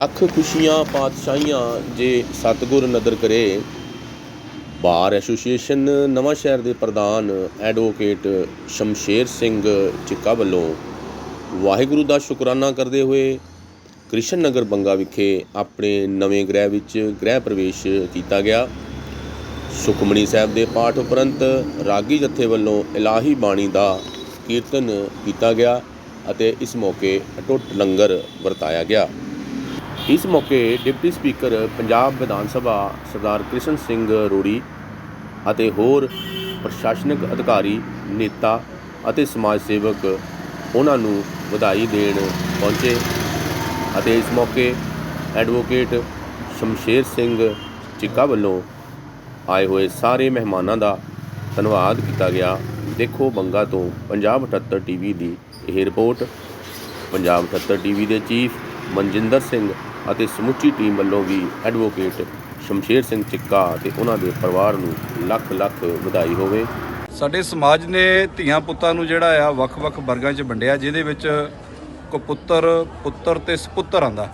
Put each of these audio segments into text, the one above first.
ਅੱਖ ਖੁਸ਼ੀਆਂ ਪਾਤਸ਼ਾਹੀਆਂ ਜੇ ਸਤਿਗੁਰ ਨਦਰ ਕਰੇ। ਬਾਰ ਐਸੋਸੀਏਸ਼ਨ ਨਵਾਂ ਸ਼ਹਿਰ ਦੇ ਪ੍ਰਧਾਨ ਐਡਵੋਕੇਟ ਸ਼ਮਸ਼ੇਰ ਸਿੰਘ ਚਿੱਕਾ ਵੱਲੋਂ ਵਾਹਿਗੁਰੂ ਦਾ ਸ਼ੁਕਰਾਨਾ ਕਰਦੇ ਹੋਏ ਕ੍ਰਿਸ਼ਨ ਨਗਰ ਬੰਗਾ ਵਿਖੇ ਆਪਣੇ ਨਵੇਂ ਗ੍ਰਹਿ ਵਿੱਚ ਗ੍ਰਹਿ ਪ੍ਰਵੇਸ਼ ਕੀਤਾ ਗਿਆ। ਸੁਖਮਣੀ ਸਾਹਿਬ ਦੇ ਪਾਠ ਉਪਰੰਤ ਰਾਗੀ ਜਥੇ ਵੱਲੋਂ ਇਲਾਹੀ ਬਾਣੀ ਦਾ ਕੀਰਤਨ ਕੀਤਾ ਗਿਆ ਅਤੇ ਇਸ ਮੌਕੇ ਅਟੁੱਟ ਲੰਗਰ ਵਰਤਾਇਆ ਗਿਆ। ਇਸ ਮੌਕੇ ਡਿਪਟੀ ਸਪੀਕਰ, ਪੰਜਾਬ ਵਿਧਾਨ ਸਭਾ ਸਰਦਾਰ ਕ੍ਰਿਸ਼ਨ ਸਿੰਘ ਰੋੜੀ ਅਤੇ ਹੋਰ ਪ੍ਰਸ਼ਾਸਨਿਕ ਅਧਿਕਾਰੀ, ਨੇਤਾ ਅਤੇ ਸਮਾਜ ਸੇਵਕ ਉਹਨਾਂ ਨੂੰ ਵਧਾਈ ਦੇਣ ਪਹੁੰਚੇ ਅਤੇ ਇਸ ਮੌਕੇ ਐਡਵੋਕੇਟ ਸ਼ਮਸ਼ੇਰ ਸਿੰਘ ਚਿੱਕਾ ਵੱਲੋਂ ਆਏ ਹੋਏ ਸਾਰੇ ਮਹਿਮਾਨਾਂ ਦਾ ਧੰਨਵਾਦ ਕੀਤਾ ਗਿਆ। ਦੇਖੋ ਬੰਗਾ ਤੋਂ ਪੰਜਾਬ 78 ਟੀਵੀ ਦੀ ਇਹ ਰਿਪੋਰਟ। ਪੰਜਾਬ 78 ਟੀਵੀ ਦੇ ਚੀਫ ਮਨਜਿੰਦਰ ਸਿੰਘ ਅਤੇ ਸਮੁੱਚੀ ਟੀਮ ਵੱਲੋਂ ਵੀ ਐਡਵੋਕੇਟ ਸ਼ਮਸ਼ੇਰ ਸਿੰਘ ਚਿੱਕਾ ਅਤੇ ਉਹਨਾਂ ਦੇ ਪਰਿਵਾਰ ਨੂੰ ਲੱਖ ਲੱਖ ਵਧਾਈ ਹੋਵੇ। ਸਾਡੇ ਸਮਾਜ ਨੇ ਧੀਆਂ ਪੁੱਤਾਂ ਨੂੰ ਜਿਹੜਾ ਆ ਵੱਖ-ਵੱਖ ਵਰਗਾਂ 'ਚ ਵੰਡਿਆ, ਜਿਹਦੇ ਵਿੱਚ ਕਪੁੱਤਰ ਪੁੱਤਰ ਤੇ ਸੁਪੁੱਤਰ ਆਂਦਾ।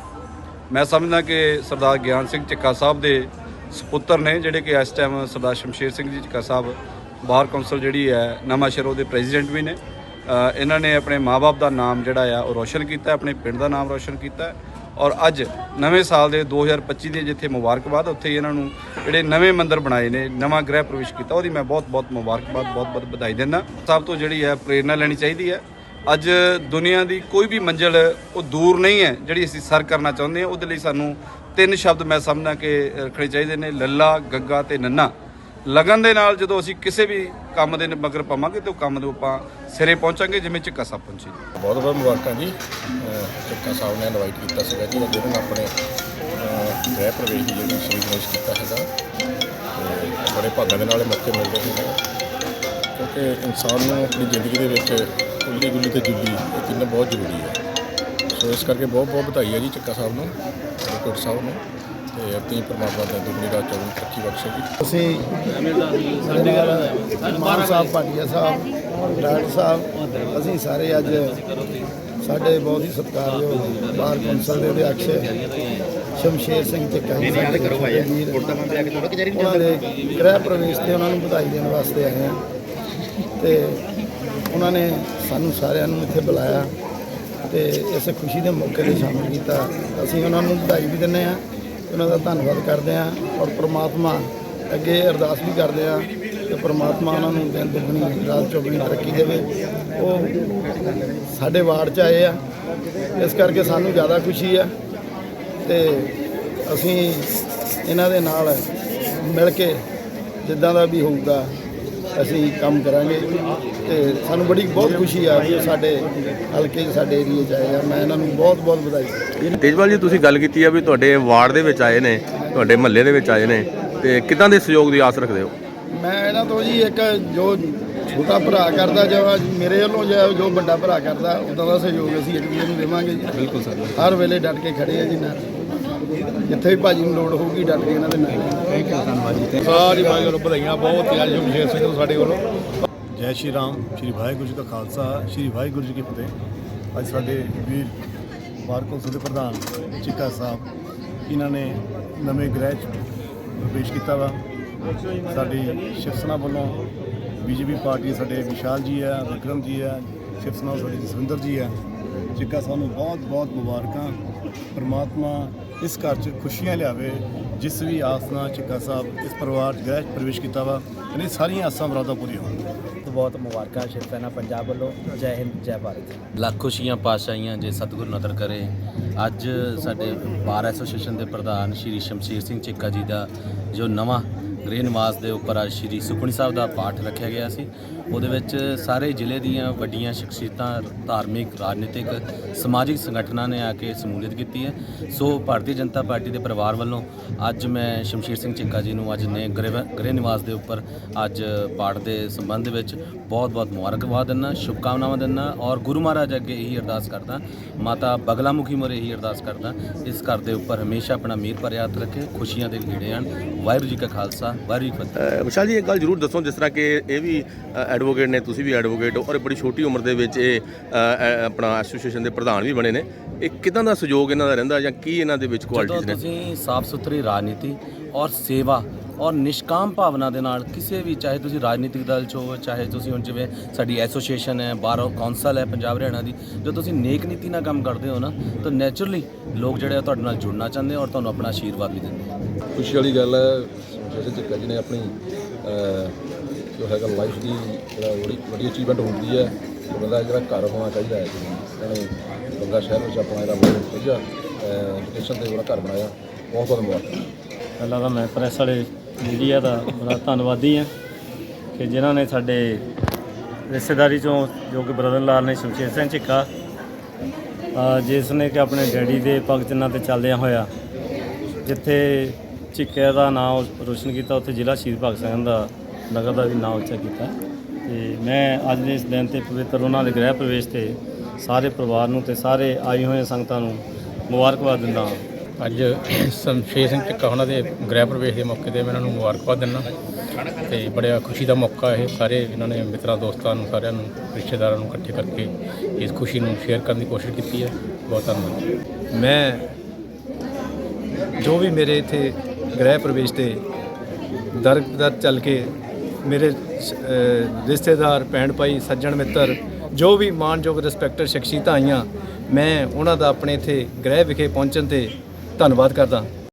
ਮੈਂ ਸਮਝਦਾ ਕਿ ਸਰਦਾਰ ਗਿਆਨ ਸਿੰਘ ਚੱਕਾ ਸਾਹਿਬ ਦੇ ਸੁਪੁੱਤਰ ਨੇ, ਜਿਹੜੇ ਕਿ ਇਸ ਟਾਈਮ ਸਰਦਾਰ ਸ਼ਮਸ਼ੇਰ ਸਿੰਘ ਜੀ ਚਿੱਕਾ ਸਾਹਿਬ ਬਾਰ ਕੌਂਸਲ ਜਿਹੜੀ ਹੈ, ਨਵਾਂ ਸ਼ਹਿਰ ਉਹਦੇ ਪ੍ਰੈਜ਼ੀਡੈਂਟ ਵੀ ਨੇ। ਇਹਨਾਂ ਨੇ ਆਪਣੇ ਮਾਪੇ ਦਾ ਨਾਮ ਜਿਹੜਾ ਆ ਉਹ ਰੋਸ਼ਨ ਕੀਤਾ, ਆਪਣੇ ਪਿੰਡ ਦਾ ਨਾਮ ਰੋਸ਼ਨ ਕੀਤਾ। ਔਰ ਅੱਜ ਨਵੇਂ ਸਾਲ ਦੇ 2025 ਦੇ ਜਿੱਥੇ ਮੁਬਾਰਕਬਾਦ, ਉੱਥੇ ਹੀ ਇਹਨਾਂ ਨੂੰ ਜਿਹੜੇ ਨਵੇਂ ਮੰਦਿਰ ਬਣਾਏ ਨੇ, ਨਵਾਂ ਗ੍ਰਹਿ ਪ੍ਰਵੇਸ਼ ਕੀਤਾ, ਉਹਦੀ ਮੈਂ ਬਹੁਤ ਬਹੁਤ ਮੁਬਾਰਕਬਾਦ, ਬਹੁਤ ਬਹੁਤ ਵਧਾਈ ਦਿੰਦਾ। ਸਭ ਤੋਂ ਜਿਹੜੀ ਹੈ, ਪ੍ਰੇਰਣਾ ਲੈਣੀ ਚਾਹੀਦੀ ਹੈ। ਅੱਜ ਦੁਨੀਆ ਦੀ ਕੋਈ ਵੀ ਮੰਜ਼ਿਲ, ਉਹ ਦੂਰ ਨਹੀਂ ਹੈ, ਜਿਹੜੀ ਅਸੀਂ ਸਰ ਕਰਨਾ ਚਾਹੁੰਦੇ ਹਾਂ, ਉਹਦੇ ਲਈ ਸਾਨੂੰ ਤਿੰਨ ਸ਼ਬਦ ਮੈਂ ਸਮਝਦਾ ਕਿ ਰੱਖਣੇ ਚਾਹੀਦੇ ਨੇ, ਲੱਲਾ, ਗੱਗਾ ਤੇ ਨੰਨਾ। ਲਗਨ ਦੇ ਨਾਲ ਜਦੋਂ ਅਸੀਂ ਕਿਸੇ ਵੀ ਕੰਮ ਦੇ ਮਗਰ ਪਾਵਾਂਗੇ ਤੇ ਉਹ ਕੰਮ ਨੂੰ ਆਪਾਂ ਸਿਰੇ ਪਹੁੰਚਾਂਗੇ, ਜਿਵੇਂ ਝੱਕਾ ਸਾਹਿਬ ਪਹੁੰਚੇ ਬਹੁਤ ਬਹੁਤ ਮੁਬਾਰਕਾਂ ਜੀ। ਅਹ ਚੱਕਾ ਸਾਹਿਬ ਨੇ ਇਨਵਾਈਟ ਕੀਤਾ ਸੀਗਾ ਜੀ ਜਿਹਨਾਂ ਨੇ ਆਪਣੇ ਗ੍ਰਹਿ ਪ੍ਰਵੇਸ਼ ਦੀ ਜਿਹੜੀ ਸ਼੍ਰੀ ਕੀਤਾ ਸੀਗਾ, ਤੇ ਬੜੇ ਭਾਗਾਂ ਦੇ ਨਾਲ ਮੌਕੇ ਮਿਲਦੇ ਨੇ ਕਿਉਂਕਿ ਇਨਸਾਨ ਨੂੰ ਆਪਣੀ ਜ਼ਿੰਦਗੀ ਦੇ ਵਿੱਚ ਗੁੱਲੀ ਗੁੱਲੀ ਤੇ ਜੁੱਲੀ ਇਹ ਤਿੰਨ ਬਹੁਤ ਜ਼ਰੂਰੀ ਹੈ। ਸੋ ਇਸ ਕਰਕੇ ਬਹੁਤ ਬਹੁਤ ਵਧਾਈ ਹੈ ਜੀ ਚੱਕਾ ਸਾਹਿਬ ਨੂੰ ਕੋਟ ਸਾਹਿਬ ਨੂੰ। ਤੇ ਆਪਣੀ ਪਰਮਾਤਮਾ ਦਾ ਦੁਗਣੀ ਦਾ ਚੌਗੁਣੀ ਤਰੱਕੀ ਬਖਸ਼ੇ ਜੀ ਅਸੀਂ ਮਾਨ ਸਾਹਿਬ ਭਾਟੀਆ ਸਾਹਿਬ ਡਾਕਟਰ ਸਾਹਿਬ ਅਸੀਂ ਸਾਰੇ ਅੱਜ ਸਾਡੇ ਬਹੁਤ ਹੀ ਸਤਿਕਾਰਯੋਗ ਬਾਰ ਕੌਂਸਲ ਦੇ ਅਧਿਕਸ਼ ਸ਼ਮਸ਼ੇਰ ਸਿੰਘ ਤੇ ਕਹਿੰਦੇ ਸਾਡੇ ਕਰੋ ਆਏ ਉਹਨਾਂ ਦੇ ਗ੍ਰਹਿ ਪ੍ਰਵੇਸ਼ ਤੇ ਉਹਨਾਂ ਨੂੰ ਵਧਾਈ ਦੇਣ ਵਾਸਤੇ ਆਏ ਹਾਂ। ਤੇ ਉਹਨਾਂ ਨੇ ਸਾਨੂੰ ਸਾਰਿਆਂ ਨੂੰ ਇੱਥੇ ਬੁਲਾਇਆ ਤੇ ਇਸ ਖੁਸ਼ੀ ਦੇ ਮੌਕੇ ਤੇ ਸ਼ਾਮਲ ਕੀਤਾ। ਅਸੀਂ ਉਹਨਾਂ ਨੂੰ ਵਧਾਈ ਵੀ ਦਿੰਦੇ ਹਾਂ। ਉਹਨਾਂ ਦਾ ਧੰਨਵਾਦ ਕਰਦੇ ਹਾਂ ਔਰ ਪ੍ਰਮਾਤਮਾ ਅੱਗੇ ਅਰਦਾਸ ਵੀ ਕਰਦੇ ਹਾਂ ਕਿ ਪ੍ਰਮਾਤਮਾ ਉਹਨਾਂ ਨੂੰ ਦਿਨ ਦੁਗਣੀ, ਰਾਤ ਚੌਗਣੀ ਤਰੱਕੀ ਦੇਵੇ। ਉਹ ਸਾਡੇ ਵਾਰਡ 'ਚ ਆਏ ਆ। ਇਸ ਕਰਕੇ ਸਾਨੂੰ ਜ਼ਿਆਦਾ ਖੁਸ਼ੀ ਆ ਤੇ ਅਸੀਂ ਇਹਨਾਂ ਦੇ ਨਾਲ ਮਿਲ ਕੇ ਜਿੱਦਾਂ ਦਾ ਵੀ ਹੋਊਗਾ ਅਸੀਂ ਕੰਮ ਕਰਾਂਗੇ ਤੇ ਸਾਨੂੰ ਬੜੀ ਬਹੁਤ ਖੁਸ਼ੀ ਆ ਕਿ ਉਹ ਸਾਡੇ ਹਲਕੇ 'ਚ ਸਾਡੇ ਏਰੀਏ 'ਚ ਆਏ ਆ। ਮੈਂ ਇਹਨਾਂ ਨੂੰ ਬਹੁਤ ਬਹੁਤ ਵਧਾਈ ਤੇਜਵਾਲ ਜੀ ਤੁਸੀਂ ਗੱਲ ਕੀਤੀ ਆ ਵੀ ਤੁਹਾਡੇ ਵਾਰਡ ਦੇ ਵਿੱਚ ਆਏ ਨੇ ਤੁਹਾਡੇ ਮਹੱਲੇ ਦੇ ਵਿੱਚ ਆਏ ਨੇ ਤੇ ਕਿਦਾਂ ਦੇ ਸਹਿਯੋਗ ਦੀ ਆਸ ਰੱਖਦੇ ਹੋ? ਮੈਂ ਇਹਨਾਂ ਤੋਂ ਜੀ ਇੱਕ ਜੋ ਛੋਟਾ ਭਰਾ ਕਰਦਾ ਜੋ ਮੇਰੇ ਵੱਲੋਂ ਜੋ ਜੋ ਵੱਡਾ ਭਰਾ ਕਰਦਾ ਉਦਾਂ ਦਾ ਸਹਿਯੋਗ ਅਸੀਂ ਇੱਕ ਦੂਜੇ ਨੂੰ ਦੇਵਾਂਗੇ ਜੀ। ਬਿਲਕੁਲ ਸਰ। ਹਰ ਵੇਲੇ ਡਟ ਕੇ ਖੜੇ ਆ ਜੀ ਨਾਲ। ਜਿੱਥੇ ਵੀ ਭਾਜੀ ਨੂੰ ਲੋੜ ਹੋਊਗੀ ਡਟ ਕੇ ਇਹਨਾਂ ਦੇ ਨਾਲ। ਥੈਂਕ ਯੂ ਧੰਨਵਾਦ ਜੀ। ਸਾਰੀ ਭਾਈ ਵੱਲੋਂ ਵਧਾਈਆਂ ਬਹੁਤ ਹੀ ਅੱਜ ਸ਼ਮਸ਼ੇਰ ਸਿੰਘ ਨੂੰ ਸਾਡੇ ਵੱਲੋਂ। ਜੈ ਸ਼੍ਰੀ ਰਾਮ ਸ਼੍ਰੀ ਵਾਹਿਗੁਰੂ ਜੀ ਕਾ ਖਾਲਸਾ ਸ਼੍ਰੀ ਵਾਹਿਗੁਰੂ ਜੀ ਕੀ ਫਤਿਹ। ਅੱਜ ਸਾਡੇ ਵੀਰ ਕੌਂਸਲ ਦੇ ਪ੍ਰਧਾਨ ਚਿੱਕਾ ਸਾਹਿਬ ਇਹਨਾਂ ਨੇ ਨਵੇਂ ਗ੍ਰਹਿ 'ਚ ਪ੍ਰਵੇਸ਼ ਕੀਤਾ ਵਾ। ਸਾਡੀ ਸ਼ਿਵ ਸੈਨਾ ਵੱਲੋਂ ਬੀਜੇਪੀ ਪਾਰਟੀ ਸਾਡੇ ਵਿਸ਼ਾਲ ਜੀ ਆ ਵਿਕਰਮ ਜੀ ਆ ਸ਼ਿਵ ਸੈਨਾ ਸਾਡੇ ਜਸਵਿੰਦਰ ਜੀ ਆ। ਚਿੱਕਾ ਸਾਹਿਬ ਨੂੰ ਬਹੁਤ ਬਹੁਤ ਮੁਬਾਰਕਾਂ। ਪ੍ਰਮਾਤਮਾ ਇਸ ਘਰ 'ਚ ਖੁਸ਼ੀਆਂ ਲਿਆਵੇ ਜਿਸ ਵੀ ਆਸ ਨਾਲ ਚਿੱਕਾ ਸਾਹਿਬ ਇਸ ਪਰਿਵਾਰ 'ਚ ਗ੍ਰਹਿ 'ਚ ਪ੍ਰਵੇਸ਼ ਕੀਤਾ ਵਾ ਇਹਨੇ ਸਾਰੀਆਂ ਆਸਾਂ ਮੁਰਾਦਾਂ ਪੂਰੀਆਂ ਹੋਣ। ਤੋਂ ਬਹੁਤ ਮੁਬਾਰਕਾਂ ਸ਼ਿਵ ਸੈਨਾ ਪੰਜਾਬ ਵੱਲੋਂ। ਜੈ ਹਿੰਦ ਜੈ ਭਾਰਤ। ਲੱਖ ਖੁਸ਼ੀਆਂ ਪਾਤਸ਼ਾਹੀਆਂ ਜੇ ਸਤਿਗੁਰ ਨਦਰ ਕਰੇ। ਅੱਜ ਸਾਡੇ ਬਾਰ ਐਸੋਸੀਏਸ਼ਨ ਦੇ ਪ੍ਰਧਾਨ ਸ਼੍ਰੀ ਸ਼ਮਸ਼ੀਰ ਸਿੰਘ ਚਿੱਕਾ ਜੀ ਦਾ ਜੋ ਨਵਾਂ ਗ੍ਰਹਿ ਨਿਵਾਸ ਦੇ ਉੱਪਰ ਅੱਜ ਸ਼੍ਰੀ ਸੁਖਮਨੀ ਸਾਹਿਬ ਦਾ ਪਾਠ ਰੱਖਿਆ ਗਿਆ ਸੀ। ਉਹਦੇ ਵਿੱਚ ਸਾਰੇ ਜ਼ਿਲ੍ਹੇ ਦੀਆਂ ਵੱਡੀਆਂ ਸ਼ਖਸੀਅਤਾਂ, ਧਾਰਮਿਕ, ਰਾਜਨੀਤਿਕ, ਸਮਾਜਿਕ ਸੰਗਠਨਾਂ ਨੇ ਆ ਕੇ ਸਮੂਲੀਅਤ ਕੀਤੀ ਹੈ। ਸੋ ਭਾਰਤੀ ਜਨਤਾ ਪਾਰਟੀ ਦੇ ਪਰਿਵਾਰ ਵੱਲੋਂ ਅੱਜ ਮੈਂ ਸ਼ਮਸ਼ੀਰ ਸਿੰਘ ਚਿੱਕਾ ਜੀ ਨੂੰ ਅੱਜ ਨੇ ਗ੍ਰਹਿ ਗ੍ਰਹਿ ਨਿਵਾਸ ਦੇ ਉੱਪਰ ਅੱਜ ਪਾਠ ਦੇ ਸੰਬੰਧ ਵਿੱਚ ਬਹੁਤ-ਬਹੁਤ ਮੁਬਾਰਕਬਾਦ ਦਿੰਦਾ, ਸ਼ੁਭਕਾਮਨਾਵਾਂ ਦਿੰਦਾ ਔਰ ਗੁਰੂ ਮਹਾਰਾਜ ਅੱਗੇ ਇਹੀ ਅਰਦਾਸ ਕਰਦਾ, ਮਾਤਾ ਬਗਲਾਮੁਖੀ ਮੋਰੇ ਇਹੀ ਅਰਦਾਸ ਕਰਦਾ, ਇਸ ਘਰ ਦੇ ਉੱਪਰ ਹਮੇਸ਼ਾ ਆਪਣਾ ਮਿਹਰ ਪਰਿਆਤ ਰੱਖੇ, ਖੁਸ਼ੀਆਂ ਦੇ ਲੀੜੇ ਆਣ। ਵਾਹਿਗੁਰੂ ਜੀ ਕਾ ਖਾਲਸਾ, ਵਾਹਿਗੁਰੂ ਜੀ ਕੀ ਫਤਿਹ। ਵਿਸ਼ਾਲ ਜੀ, ਇੱਕ ਗੱਲ ਜ਼ਰੂਰ ਦੱਸੋ, ਜਿਸ ਤਰ੍ਹਾਂ ਕਿ ਇਹ ਵੀ ਐਡਵੋਕੇਟ ਨੇ ਤੁਸੀਂ ਵੀ ਐਡਵੋਕੇਟ ਹੋ ਔਰ ਬੜੀ ਛੋਟੀ ਉਮਰ ਦੇ ਵਿੱਚ ਇਹ ਆਪਣਾ ਐਸੋਸੀਏਸ਼ਨ ਦੇ ਪ੍ਰਧਾਨ ਵੀ ਬਣੇ ਨੇ। ਇਹ ਕਿਦਾਂ ਦਾ ਸਹਿਯੋਗ ਇਹਨਾਂ ਦਾ ਰਹਿੰਦਾ ਜਾਂ ਕੀ ਇਹਨਾਂ ਦੇ ਵਿੱਚ ਜਦੋਂ ਕੁਆਲਿਟੀਆਂ ਨੇ? ਤੁਸੀਂ ਸਾਫ਼ ਸੁਥਰੀ ਰਾਜਨੀਤੀ ਔਰ ਸੇਵਾ ਔਰ ਨਿਸ਼ਕਾਮ ਭਾਵਨਾ ਦੇ ਨਾਲ ਕਿਸੇ ਵੀ ਚਾਹੇ ਤੁਸੀਂ ਰਾਜਨੀਤਿਕ ਦਲ 'ਚ ਹੋ ਚਾਹੇ ਤੁਸੀਂ ਹੁਣ ਜਿਵੇਂ ਸਾਡੀ ਐਸੋਸੀਏਸ਼ਨ ਹੈ ਬਾਰ ਕੌਂਸਲ ਹੈ ਪੰਜਾਬ ਹਰਿਆਣਾ ਦੀ ਜੋ ਤੁਸੀਂ ਨੇਕ ਨੀਤੀ ਨਾਲ ਕੰਮ ਕਰਦੇ ਹੋ ਨਾ ਤਾਂ ਨੇਚਰਲੀ ਲੋਕ ਜਿਹੜੇ ਆ ਤੁਹਾਡੇ ਨਾਲ ਜੁੜਨਾ ਚਾਹੁੰਦੇ ਔਰ ਤੁਹਾਨੂੰ ਆਪਣਾ ਆਸ਼ੀਰਵਾਦ ਵੀ ਦਿੰਦੇ ਆ। ਖੁਸ਼ੀ ਵਾਲੀ ਗੱਲ ਹੈ ਜੈਸੇ ਚੱਕਾ ਜੀ ਨੇ ਆਪਣੀ ਜੋ ਹੈਗਾ ਲਾਈਫ ਦੀ ਜਿਹੜਾ ਬੜੀ ਵੱਡੀ ਅਚੀਵਮੈਂਟ ਹੁੰਦੀ ਹੈ ਬੰਦਾ ਜਿਹੜਾ ਘਰ ਹੋਣਾ ਚਾਹੀਦਾ ਹੈ ਜੀ ਬੰਗਾ ਸ਼ਹਿਰ ਵਿੱਚ ਆਪਣਾ ਜਿਹੜਾ ਬਹੁਤ ਵਧੀਆ ਲੋਕੇਸ਼ਨ ਤੇ ਜਿਹੜਾ ਘਰ ਬਣਾਇਆ। ਬਹੁਤ ਬਹੁਤ ਮੁਬਾਰਕ। ਪਹਿਲਾਂ ਤਾਂ ਮੈਂ ਪ੍ਰੈਸ ਵਾਲੇ ਮੀਡੀਆ ਦਾ ਬੜਾ ਧੰਨਵਾਦੀ ਹਾਂ ਕਿ ਜਿਨ੍ਹਾਂ ਨੇ ਸਾਡੇ ਰਿਸ਼ਤੇਦਾਰੀ ਚੋਂ ਜੋ ਕਿ ਬ੍ਰਦਰ ਲਾਲ ਨੇ ਸ਼ਮਸ਼ੇਰ ਸਿੰਘ ਝਿੱਕਾ ਜਿਸ ਨੇ ਕਿ ਆਪਣੇ ਡੈਡੀ ਦੇ ਪਗ ਚਿੰਨ੍ਹਾਂ ਤੇ ਚੱਲਦਿਆਂ ਹੋਇਆ ਜਿੱਥੇ ਝਿੱਕੇ ਦਾ ਨਾਮ ਰੋਸ਼ਨ ਕੀਤਾ, ਉੱਥੇ ਜ਼ਿਲ੍ਹਾ ਸ਼ਹੀਦ ਭਗਤ ਸਿੰਘ ਦਾ ਨਗਰ ਦਾ ਵੀ ਨਾਮ ਉੱਚਾ ਕੀਤਾ ਤੇ ਮੈਂ ਅੱਜ ਦੇ ਇਸ ਦਿਨ ਤੇ ਪਵਿੱਤਰ ਉਹਨਾਂ ਦੇ ਗ੍ਰਹਿ ਪ੍ਰਵੇਸ਼ ਤੇ ਸਾਰੇ ਪਰਿਵਾਰ ਨੂੰ ਤੇ ਸਾਰੇ ਆਈ ਹੋਏ ਸੰਗਤਾਂ ਨੂੰ ਮੁਬਾਰਕਬਾਦ ਦਿੰਦਾ ਅੱਜ ਸ਼ਮਸ਼ੇਰ ਸਿੰਘ ਟਿੱਕਾ ਉਹਨਾਂ ਦੇ ਗ੍ਰਹਿ ਪ੍ਰਵੇਸ਼ ਦੇ ਮੌਕੇ ਤੇ ਮੈਂ ਉਹਨਾਂ ਨੂੰ ਮੁਬਾਰਕਬਾਦ ਦਿੰਦਾ ਤੇ ਬੜਾ ਖੁਸ਼ੀ ਦਾ ਮੌਕਾ ਇਹ ਸਾਰੇ ਇਹਨਾਂ ਨੇ ਮਿੱਤਰਾਂ ਦੋਸਤਾਂ ਨੂੰ ਸਾਰਿਆਂ ਨੂੰ ਰਿਸ਼ਤੇਦਾਰਾਂ ਨੂੰ ਇਕੱਠੇ ਕਰਕੇ ਇਸ ਖੁਸ਼ੀ ਨੂੰ ਸ਼ੇਅਰ ਕਰਨ ਦੀ ਕੋਸ਼ਿਸ਼ ਕੀਤੀ ਹੈ। ਬਹੁਤ ਧੰਨਵਾਦ। ਮੈਂ ਜੋ ਵੀ ਮੇਰੇ ਇੱਥੇ ਗ੍ਰਹਿ ਪ੍ਰਵੇਸ਼ ਤੇ ਦਰ ਦਰ ਚੱਲ ਕੇ ਮੇਰੇ ਰਿਸ਼ਤੇਦਾਰ, ਭੈਣ ਭਾਈ, ਸੱਜਣ ਮਿੱਤਰ, ਜੋ ਵੀ ਮਾਨਯੋਗ ਰਿਸਪੈਕਟਡ ਸ਼ਖਸੀਅਤਾਂ ਆਈਆਂ, ਮੈਂ ਉਹਨਾਂ ਦਾ ਆਪਣੇ ਇੱਥੇ ਗ੍ਰਹਿ ਵਿਖੇ ਪਹੁੰਚਣ ਤੇ ਧੰਨਵਾਦ ਕਰਦਾ।